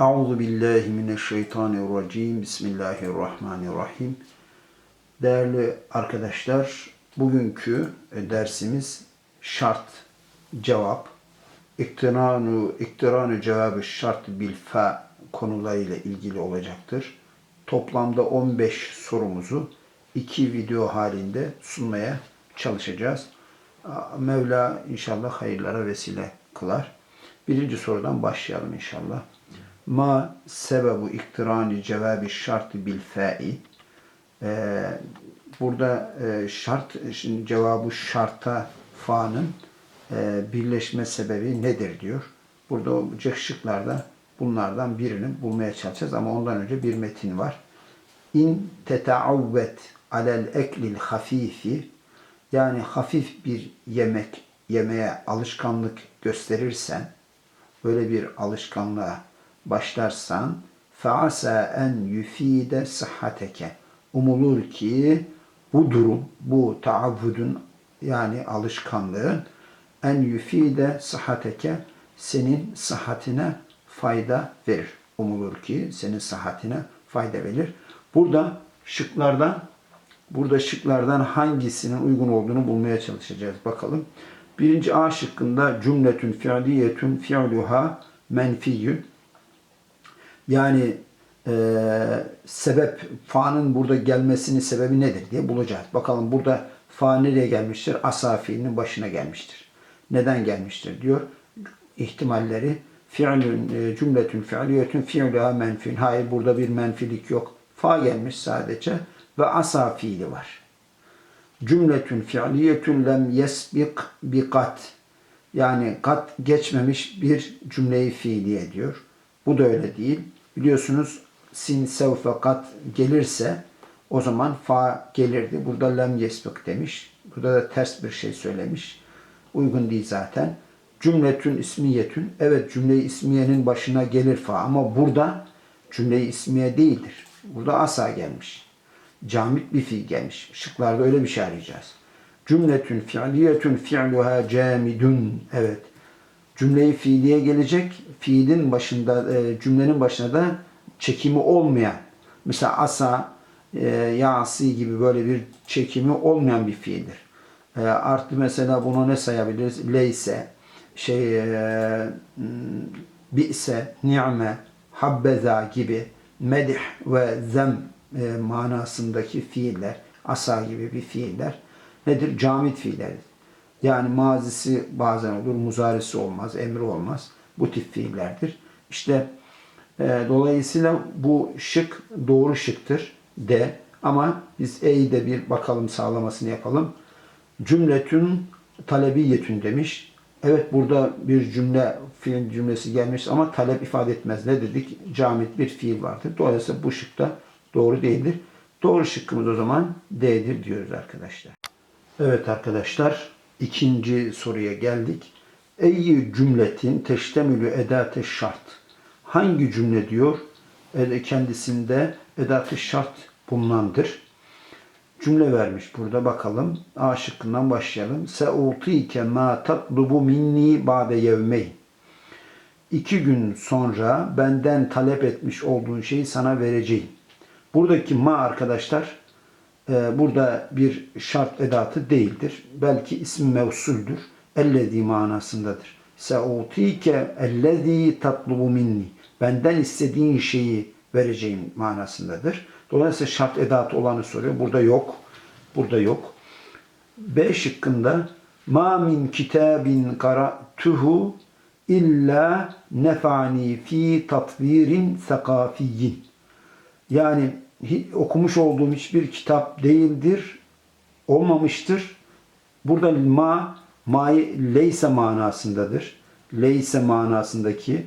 Euzu billahi mineşşeytanirracim. Bismillahirrahmanirrahim. Değerli arkadaşlar, bugünkü e, dersimiz şart, cevap, iktiranu, iktiranu cevabı şart bil fa konularıyla ilgili olacaktır. Toplamda 15 sorumuzu iki video halinde sunmaya çalışacağız. Mevla inşallah hayırlara vesile kılar. Birinci sorudan başlayalım inşallah. Ma sebebu iktirani cevabi şartı bil fa'i. Ee, burada e, şart şimdi cevabı şarta fa'nın e, birleşme sebebi nedir diyor. Burada olacak şıklarda bunlardan birini bulmaya çalışacağız ama ondan önce bir metin var. İn teteavvet alel eklil hafifi yani hafif bir yemek yemeye alışkanlık gösterirsen böyle bir alışkanlığa başlarsan faasa en yufide sıhhateke umulur ki bu durum, bu taavvudun yani alışkanlığın en yufide sıhhateke senin sıhhatine fayda verir. Umulur ki senin sıhhatine fayda verir. Burada şıklardan burada şıklardan hangisinin uygun olduğunu bulmaya çalışacağız. Bakalım. Birinci A şıkkında cümletün fiiliyetün fiiluha menfiyyün yani e, sebep, fa'nın burada gelmesinin sebebi nedir diye bulacağız. Bakalım burada fa nereye gelmiştir? Asa fiilinin başına gelmiştir. Neden gelmiştir diyor. İhtimalleri fiilün, e, cümletün fiiliyetün fiiluha menfin. Hayır burada bir menfilik yok. Fa gelmiş sadece ve asa fiili var. Cümletün fiiliyetün lem yesbik bi kat. Yani kat geçmemiş bir cümleyi fiiliye diyor. Bu da öyle değil. Biliyorsunuz sin sevfe kat gelirse o zaman fa gelirdi. Burada lem yesbik demiş. Burada da ters bir şey söylemiş. Uygun değil zaten. Cümletün ismiyetün. Evet cümle-i ismiyenin başına gelir fa ama burada cümle-i ismiye değildir. Burada asa gelmiş. Camit bir fiil gelmiş. Şıklarda öyle bir şey arayacağız. Cümletün fiiliyetün fi'luha camidun. Evet. Cümleyi fiiliye gelecek. Fiilin başında, e, cümlenin başına da çekimi olmayan. Mesela asa, e, yasi gibi böyle bir çekimi olmayan bir fiildir. E, artı mesela bunu ne sayabiliriz? Leyse, şey, e, bi'se, ni'me, habbeza gibi medih ve zem e, manasındaki fiiller, asa gibi bir fiiller nedir? Camit fiilleridir. Yani mazisi bazen olur, muzarisi olmaz, emri olmaz. Bu tip fiillerdir. İşte e, dolayısıyla bu şık doğru şıktır de ama biz E'yi de bir bakalım sağlamasını yapalım. Cümletün talebiyetün demiş. Evet burada bir cümle fiil cümlesi gelmiş ama talep ifade etmez. Ne dedik? Camit bir fiil vardır. Dolayısıyla bu şıkta doğru değildir. Doğru şıkkımız o zaman D'dir diyoruz arkadaşlar. Evet arkadaşlar ikinci soruya geldik. Eyyi cümletin teştemülü edate şart. Hangi cümle diyor? Kendisinde edatı şart bulunandır. Cümle vermiş burada bakalım. A şıkkından başlayalım. Se'utike ma tatlubu minni ba'de yevmeyn. İki gün sonra benden talep etmiş olduğun şeyi sana vereceğim. Buradaki ma arkadaşlar e, burada bir şart edatı değildir. Belki ismi mevsuldür. Ellezî manasındadır. Se'utike ellezî tatlubu minni. Benden istediğin şeyi vereceğim manasındadır. Dolayısıyla şart edatı olanı soruyor. Burada yok. Burada yok. B şıkkında ma min kitabin qara'tuhu illa nefani fi tatvirin sakafiyyin. Yani okumuş olduğum hiçbir kitap değildir, olmamıştır. Burada ma, ma'yı leyse manasındadır. Leyse manasındaki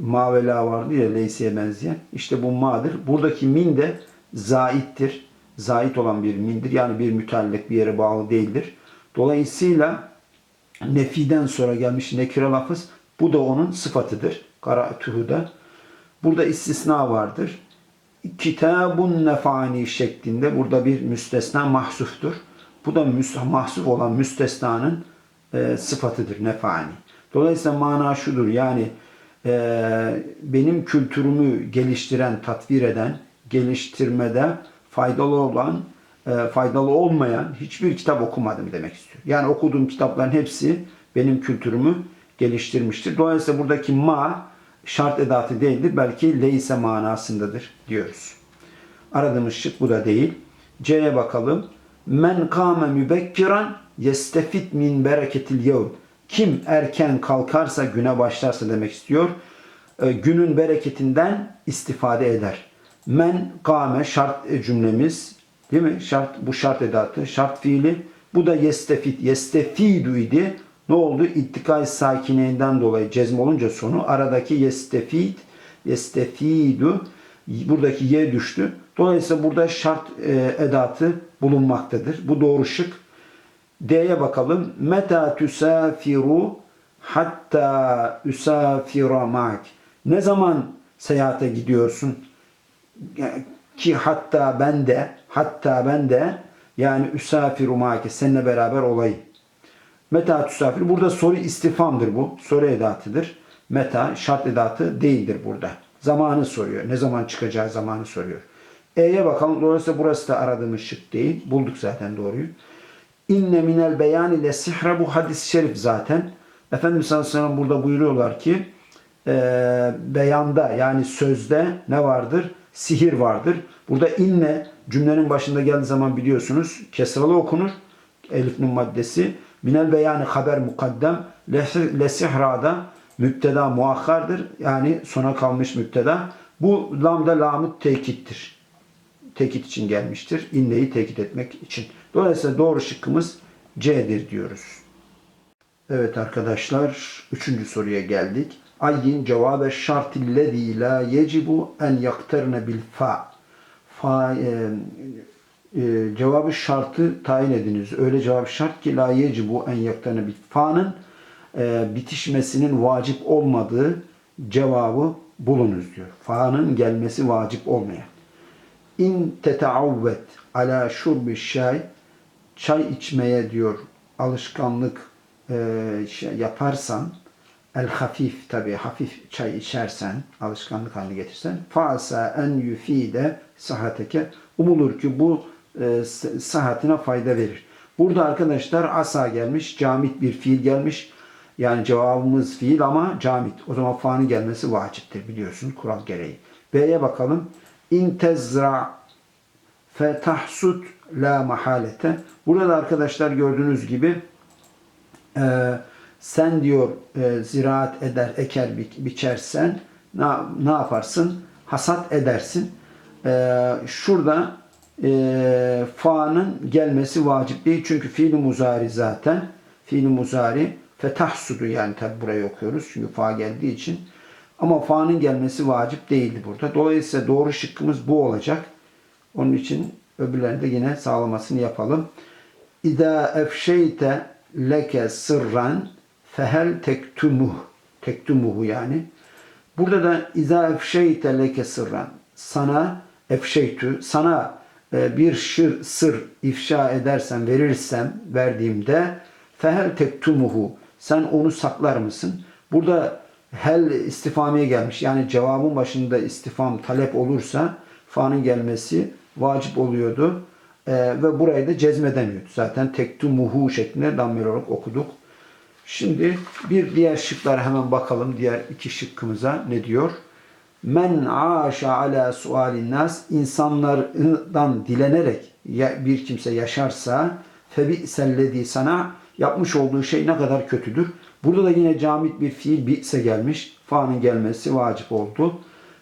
ma ve la vardı ya leyseye benzeyen. İşte bu ma'dır. Buradaki min de zaittir. Zait olan bir mindir. Yani bir müteallik bir yere bağlı değildir. Dolayısıyla nefiden sonra gelmiş nekire lafız bu da onun sıfatıdır. Kara'tuhu da. Burada istisna vardır kitabun nefani şeklinde burada bir müstesna mahsuftur. Bu da mahsuf olan müstesnanın e, sıfatıdır nefani. Dolayısıyla mana şudur yani e, benim kültürümü geliştiren, tatvir eden, geliştirmede faydalı olan, e, faydalı olmayan hiçbir kitap okumadım demek istiyor. Yani okuduğum kitapların hepsi benim kültürümü geliştirmiştir. Dolayısıyla buradaki ma şart edatı değildir. Belki leyse manasındadır diyoruz. Aradığımız şık bu da değil. C'ye bakalım. Men kâme mübekkiran yestefit min bereketil yevm. Kim erken kalkarsa güne başlarsa demek istiyor. E, günün bereketinden istifade eder. Men kâme şart cümlemiz değil mi? Şart bu şart edatı, şart fiili. Bu da yestefit, yestefidu idi. Ne oldu? İttikay sakineyinden dolayı cezm olunca sonu aradaki yestefid, yestefidu buradaki y düştü. Dolayısıyla burada şart e, edatı bulunmaktadır. Bu doğru şık. D'ye bakalım. Meta tusafiru hatta usafira ma'ak. Ne zaman seyahate gidiyorsun? Ki hatta ben de hatta ben de yani üsafiru ma'ake seninle beraber olayım. Meta tusafir. Burada soru istifamdır bu. Soru edatıdır. Meta şart edatı değildir burada. Zamanı soruyor. Ne zaman çıkacağı zamanı soruyor. E'ye bakalım. Dolayısıyla burası da aradığımız şık değil. Bulduk zaten doğruyu. İnne minel beyan ile sihre bu hadis-i şerif zaten. Efendimiz sallallahu aleyhi ve burada buyuruyorlar ki e, beyanda yani sözde ne vardır? Sihir vardır. Burada inne cümlenin başında geldiği zaman biliyorsunuz kesralı okunur. Elif nun maddesi. Minel beyanı haber mukaddem. Lesihra'da müpteda muakkardır. Yani sona kalmış müpteda. Bu lamda lamut tekittir. Tekit için gelmiştir. İnneyi tekit etmek için. Dolayısıyla doğru şıkkımız C'dir diyoruz. Evet arkadaşlar, üçüncü soruya geldik. Ayyin cevabe şartillezî la yecibu en yakterne bil fa. Fa e, e, cevabı şartı tayin ediniz. Öyle cevap şart ki la yecibu en yakterne bil fa'nın e, bitişmesinin vacip olmadığı cevabı bulunuz diyor. Fa'nın gelmesi vacip olmayan. İn teteavvet ala şurbi şay çay içmeye diyor alışkanlık e, şey yaparsan el hafif tabi hafif çay içersen alışkanlık haline getirsen fasa en yufide sıhhateke umulur ki bu e, sıhhatine fayda verir. Burada arkadaşlar asa gelmiş, camit bir fiil gelmiş. Yani cevabımız fiil ama camit. O zaman fa'nın gelmesi vaciptir biliyorsun kural gereği. B'ye bakalım. İntezra fetahsut la mahalete. Burada da arkadaşlar gördüğünüz gibi e, sen diyor e, ziraat eder, eker, bi, biçersen ne, ne yaparsın? Hasat edersin. E, şurada e, fa'nın gelmesi vacip değil. Çünkü fiil muzari zaten. fiil muzari fetahsudu yani tabi burayı okuyoruz. Çünkü fa geldiği için. Ama fa'nın gelmesi vacip değildi burada. Dolayısıyla doğru şıkkımız bu olacak. Onun için öbürlerini de yine sağlamasını yapalım. İza efşeyte leke sırran fehel tektumuh. Tektumuhu yani. Burada da iza efşeyte leke sırran. Sana efşeytü, sana e, bir şır, sır ifşa edersen, verirsem, verdiğimde fehel tektumuhu. Sen onu saklar mısın? Burada hel istifameye gelmiş. Yani cevabın başında istifam talep olursa fa'nın gelmesi vacip oluyordu. Ee, ve burayı da cezmedemiyordu. Zaten tektumuhu şeklinde dammir olarak okuduk. Şimdi bir diğer şıklara hemen bakalım. Diğer iki şıkkımıza ne diyor? Men aşa ala sualin nas insanlardan dilenerek bir kimse yaşarsa febi selledi sana yapmış olduğu şey ne kadar kötüdür. Burada da yine camit bir fiil bi'se gelmiş. Fa'nın gelmesi vacip oldu.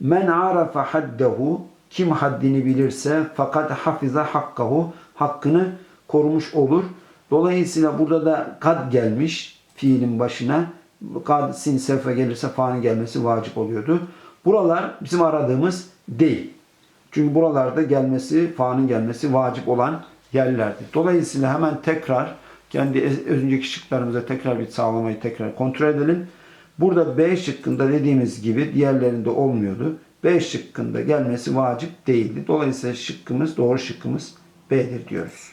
Men arafa haddehu kim haddini bilirse fakat hafiza hakkahu hakkını korumuş olur. Dolayısıyla burada da kad gelmiş fiilin başına. Kad sin sefe gelirse fa'nın gelmesi vacip oluyordu. Buralar bizim aradığımız değil. Çünkü buralarda gelmesi, fa'nın gelmesi vacip olan yerlerdi. Dolayısıyla hemen tekrar kendi önceki şıklarımıza tekrar bir sağlamayı tekrar kontrol edelim. Burada B şıkkında dediğimiz gibi diğerlerinde olmuyordu. B şıkkında gelmesi vacip değildi. Dolayısıyla şıkkımız, doğru şıkkımız B'dir diyoruz.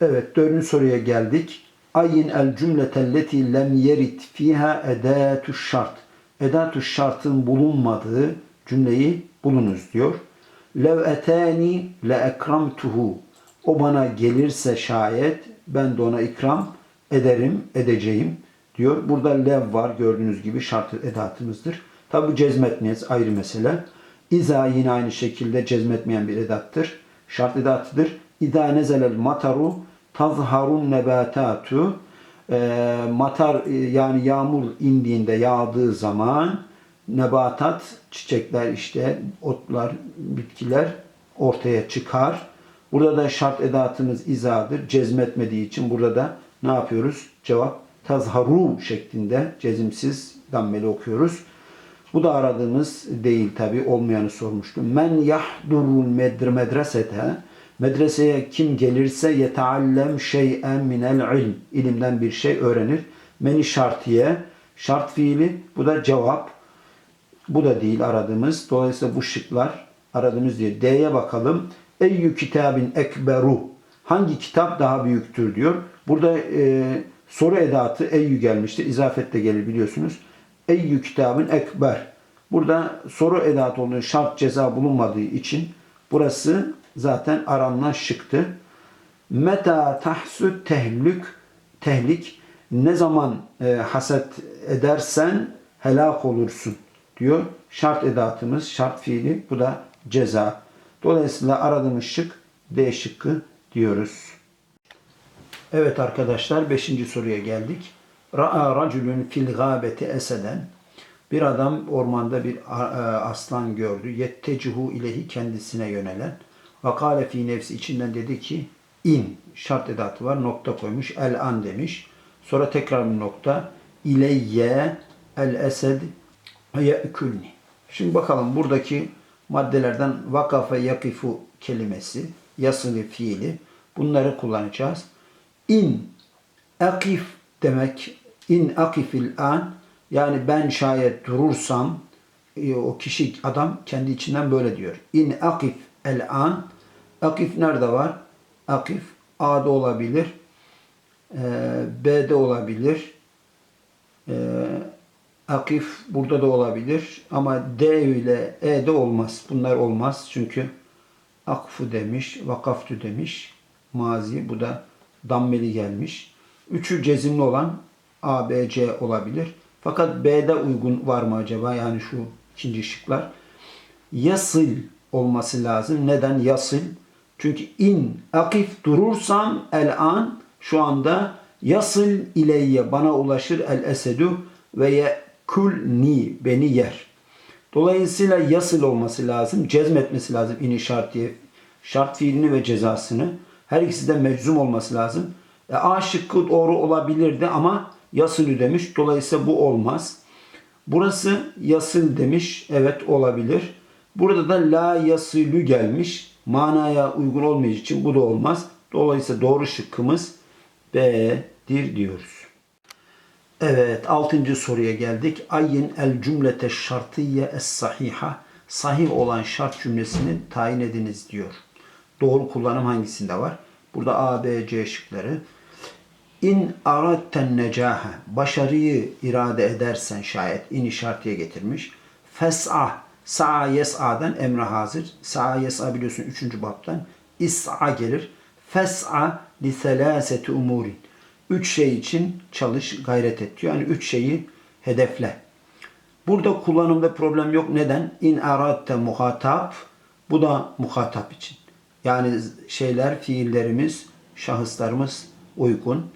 Evet, dördüncü soruya geldik. Ayin el cümletelleti lem yerit fiha edatu şart. edatü şartın bulunmadığı cümleyi bulunuz diyor. Lev etani le ekramtuhu. O bana gelirse şayet ben de ona ikram ederim, edeceğim diyor. Burada lev var gördüğünüz gibi şart edatımızdır. Tabi cezmetmeyiz ayrı mesele. İza yine aynı şekilde cezmetmeyen bir edattır. Şart edatıdır. İza nezelel mataru tazharun nebatatu e, matar yani yağmur indiğinde yağdığı zaman nebatat çiçekler işte otlar bitkiler ortaya çıkar. Burada da şart edatımız izadır. Cezmetmediği için burada da ne yapıyoruz? Cevap tazharu şeklinde cezimsiz dammeli okuyoruz. Bu da aradığımız değil tabi olmayanı sormuştum. Men yahdurul medre medresete medreseye kim gelirse yeteallem şey'en minel ilm ilimden bir şey öğrenir. Meni şartiye şart fiili bu da cevap. Bu da değil aradığımız. Dolayısıyla bu şıklar aradığımız değil. D'ye bakalım. Eyyü kitabin ekberu. Hangi kitap daha büyüktür diyor. Burada e, soru edatı eyyü gelmiştir. İzafet de gelir biliyorsunuz. Eyyü kitabın ekber. Burada soru edatı olduğu şart ceza bulunmadığı için burası zaten aranılan şıktı. Meta tahsü tehlük tehlik ne zaman e, haset edersen helak olursun diyor. Şart edatımız, şart fiili bu da ceza. Dolayısıyla aradığımız şık D şıkkı diyoruz. Evet arkadaşlar 5. soruya geldik. Ra'a raculun fil gâbeti eseden. Bir adam ormanda bir e, aslan gördü. Yettecihu ilehi kendisine yönelen. Ve kâle fî nefsi içinden dedi ki in şart edatı var nokta koymuş el an demiş. Sonra tekrar bir nokta ileyye el esed ye'külni. Şimdi bakalım buradaki maddelerden vakafe yakifu kelimesi, yasılı fiili bunları kullanacağız. İn akif demek in akifil an yani ben şayet durursam e, o kişi adam kendi içinden böyle diyor. İn akif el an akif nerede var? Akif A'da olabilir. e, B'de olabilir. E, Akif burada da olabilir ama D ile E'de olmaz. Bunlar olmaz çünkü akfu demiş, vakaftu demiş. Mazi bu da dammeli gelmiş. Üçü cezimli olan A, B, C olabilir. Fakat B'de uygun var mı acaba? Yani şu ikinci şıklar. Yasıl olması lazım. Neden yasıl? Çünkü in akif durursam el an şu anda yasıl ileyye bana ulaşır el esedü ve yekulni beni yer. Dolayısıyla yasıl olması lazım. Cezmetmesi lazım ini şart diye. Şart fiilini ve cezasını. Her ikisi de meczum olması lazım. E, A şıkkı doğru olabilirdi ama yasılü demiş. Dolayısıyla bu olmaz. Burası yasıl demiş. Evet olabilir. Burada da la yasılü gelmiş. Manaya uygun olmayacağı için bu da olmaz. Dolayısıyla doğru şıkkımız B'dir diyoruz. Evet, altıncı soruya geldik. Ayyin el cümlete şartiye es sahiha. Sahih olan şart cümlesini tayin ediniz diyor. Doğru kullanım hangisinde var? Burada A, B, C şıkları. İn aratten necahe. Başarıyı irade edersen şayet. İni şartiye getirmiş. Fes'a. Sa'a yes'a'dan emre hazır. Sa'a yes'a biliyorsun 3. baptan. İs'a gelir. Fes'a li selaseti umurin. Üç şey için çalış, gayret et diyor. Yani üç şeyi hedefle. Burada kullanımda problem yok. Neden? İn aratte muhatap. Bu da muhatap için. Yani şeyler, fiillerimiz, şahıslarımız uygun.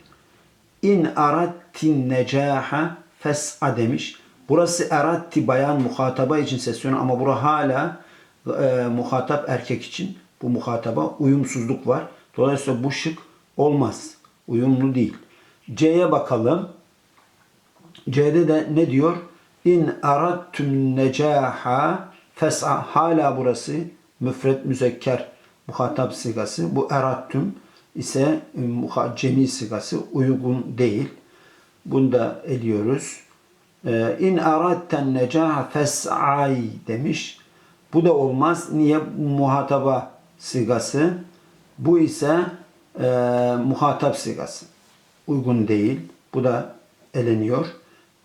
İn arattin necaha fes'a demiş. Burası eratti bayan muhataba için sesleniyor ama bura hala e, muhatap erkek için bu muhataba uyumsuzluk var. Dolayısıyla bu şık olmaz. Uyumlu değil. C'ye bakalım. C'de de ne diyor? İn arattüm necaha fes'a. Hala burası müfret müzekker muhatap sigası. Bu erattüm ise muha- cemi sigası uygun değil. Bunu da eliyoruz. Ee, İn aratten necaha fes'ay demiş. Bu da olmaz. Niye? Muhataba sigası. Bu ise e, muhatap sigası. Uygun değil. Bu da eleniyor.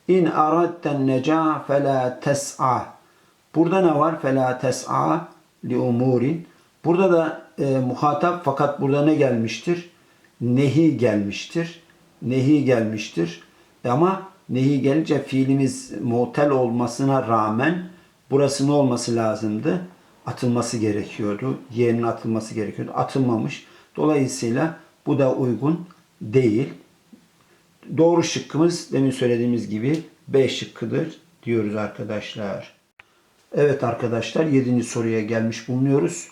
İn aradten neca fela tes'a. Burada ne var? Fela tes'a li umurin. Burada da e, muhatap fakat burada ne gelmiştir? Nehi gelmiştir. Nehi gelmiştir. Ama nehi gelince fiilimiz mutel olmasına rağmen burası ne olması lazımdı? Atılması gerekiyordu. Yerinin atılması gerekiyordu. Atılmamış. Dolayısıyla bu da uygun değil. Doğru şıkkımız demin söylediğimiz gibi B şıkkıdır diyoruz arkadaşlar. Evet arkadaşlar 7. soruya gelmiş bulunuyoruz.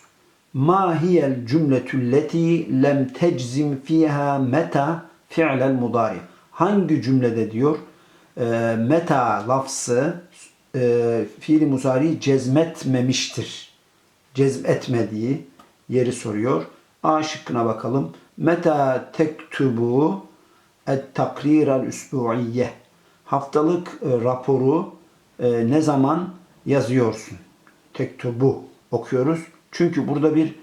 Ma hiyel cümletülleti lem teczim fiha meta fi'lel mudari. Hangi cümlede diyor e, meta lafzı e, fiili muzari cezmetmemiştir. Cezmetmediği yeri soruyor. A şıkkına bakalım. Meta tektubu et takrir el üsbu'iyye. Haftalık e, raporu e, ne zaman yazıyorsun? Tektubu okuyoruz. Çünkü burada bir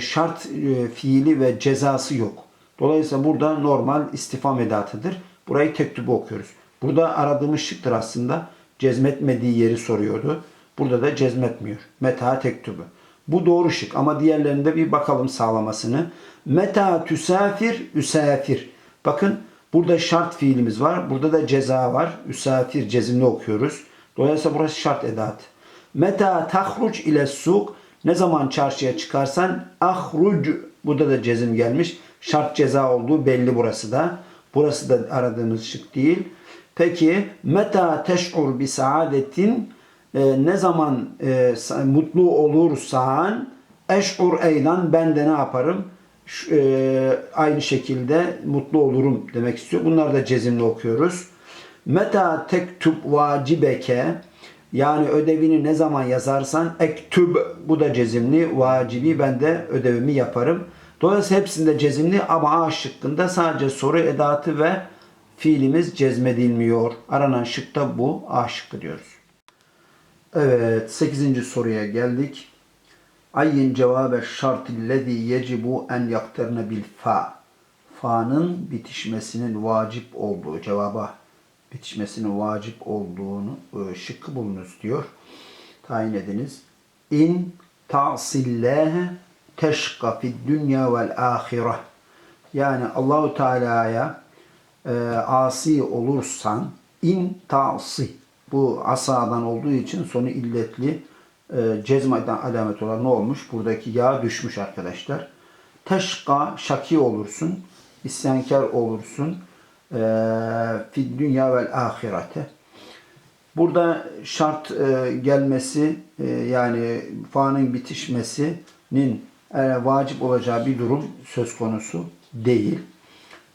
şart e, fiili ve cezası yok. Dolayısıyla burada normal istifam edatıdır. Burayı tektubu okuyoruz. Burada aradığımız şıktır aslında. Cezmetmediği yeri soruyordu. Burada da cezmetmiyor. Meta tektubu. Bu doğru şık ama diğerlerinde bir bakalım sağlamasını. Meta tüsafir, üsafir. Bakın burada şart fiilimiz var. Burada da ceza var. Üsafir cezimli okuyoruz. Dolayısıyla burası şart edat. Meta tahruc ile suk. Ne zaman çarşıya çıkarsan ahruc. Burada da cezim gelmiş. Şart ceza olduğu belli burası da. Burası da aradığımız şık değil. Peki meta teş'ur bi saadetin e, ne zaman e, mutlu olursan eş'ur eylan ben de ne yaparım? E, aynı şekilde mutlu olurum demek istiyor. Bunları da cezimli okuyoruz. Meta tektub vacibeke yani ödevini ne zaman yazarsan ektub bu da cezimli vacibi ben de ödevimi yaparım. Dolayısıyla hepsinde cezimli ama A şıkkında sadece soru edatı ve fiilimiz cezmedilmiyor. Aranan şık da bu A şıkkı diyoruz. Evet 8. soruya geldik. Ayyin cevabe şartillezî yecibu en yakterine bil fa. Fa'nın bitişmesinin vacip olduğu cevaba bitişmesinin vacip olduğunu e, şıkkı bulunuz diyor. Tayin ediniz. İn ta'sillâhe teşka fid dünya vel ahire. Yani Allahu Teala'ya e, asi olursan in ta'si bu asadan olduğu için sonu illetli e, cezmeden alamet olan ne olmuş? Buradaki yağ düşmüş arkadaşlar. Teşka şaki olursun, isyankar olursun. E, fid dünya vel ahirete. Burada şart e, gelmesi e, yani fa'nın bitişmesinin e, vacip olacağı bir durum söz konusu değil.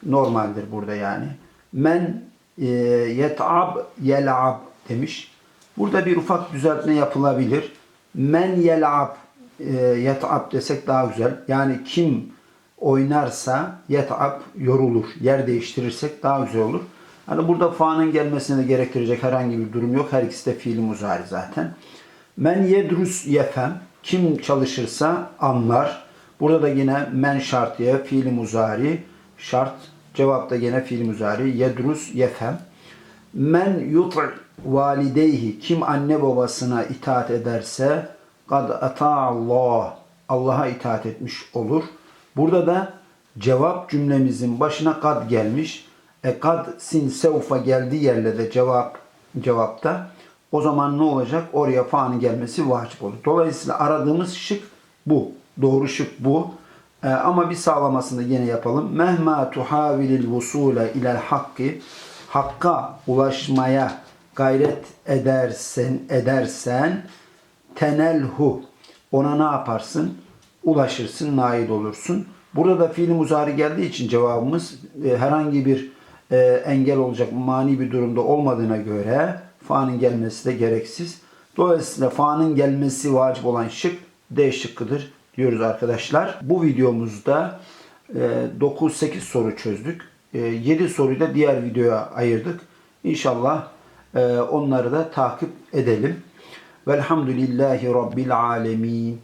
Normaldir burada yani. Men e, yet'ab yel'ab demiş. Burada bir ufak düzeltme yapılabilir. Men yel'ab e, yet'ab desek daha güzel. Yani kim oynarsa yet'ab yorulur. Yer değiştirirsek daha güzel olur. Hani burada fa'nın gelmesine de gerektirecek herhangi bir durum yok. Her ikisi de fiili muzari zaten. Men yedrus yefem. Kim çalışırsa anlar. Burada da yine men şartıya fiili muzari. Şart. Cevap da yine fiili muzari. Yedrus yefem. Men yut'i valideyhi. Kim anne babasına itaat ederse kad Allah. Allah'a itaat etmiş olur. Burada da cevap cümlemizin başına kad gelmiş. E kad sin sevfa geldiği yerle de cevap cevapta. O zaman ne olacak? Oraya fa'nın gelmesi vacip olur. Dolayısıyla aradığımız şık bu. Doğru şık bu. E, ama bir sağlamasını yine yapalım. Mehma tuhavilil vusule ilel hakki Hakka ulaşmaya gayret edersen edersen tenelhu ona ne yaparsın? Ulaşırsın, nail olursun. Burada da fiil muzari geldiği için cevabımız e, herhangi bir e, engel olacak mani bir durumda olmadığına göre fa'nın gelmesi de gereksiz. Dolayısıyla fa'nın gelmesi vacip olan şık D şıkkıdır diyoruz arkadaşlar. Bu videomuzda e, 9-8 soru çözdük. E, 7 soruyu da diğer videoya ayırdık. İnşallah e, onları da takip edelim. Velhamdülillahi Rabbil alemin.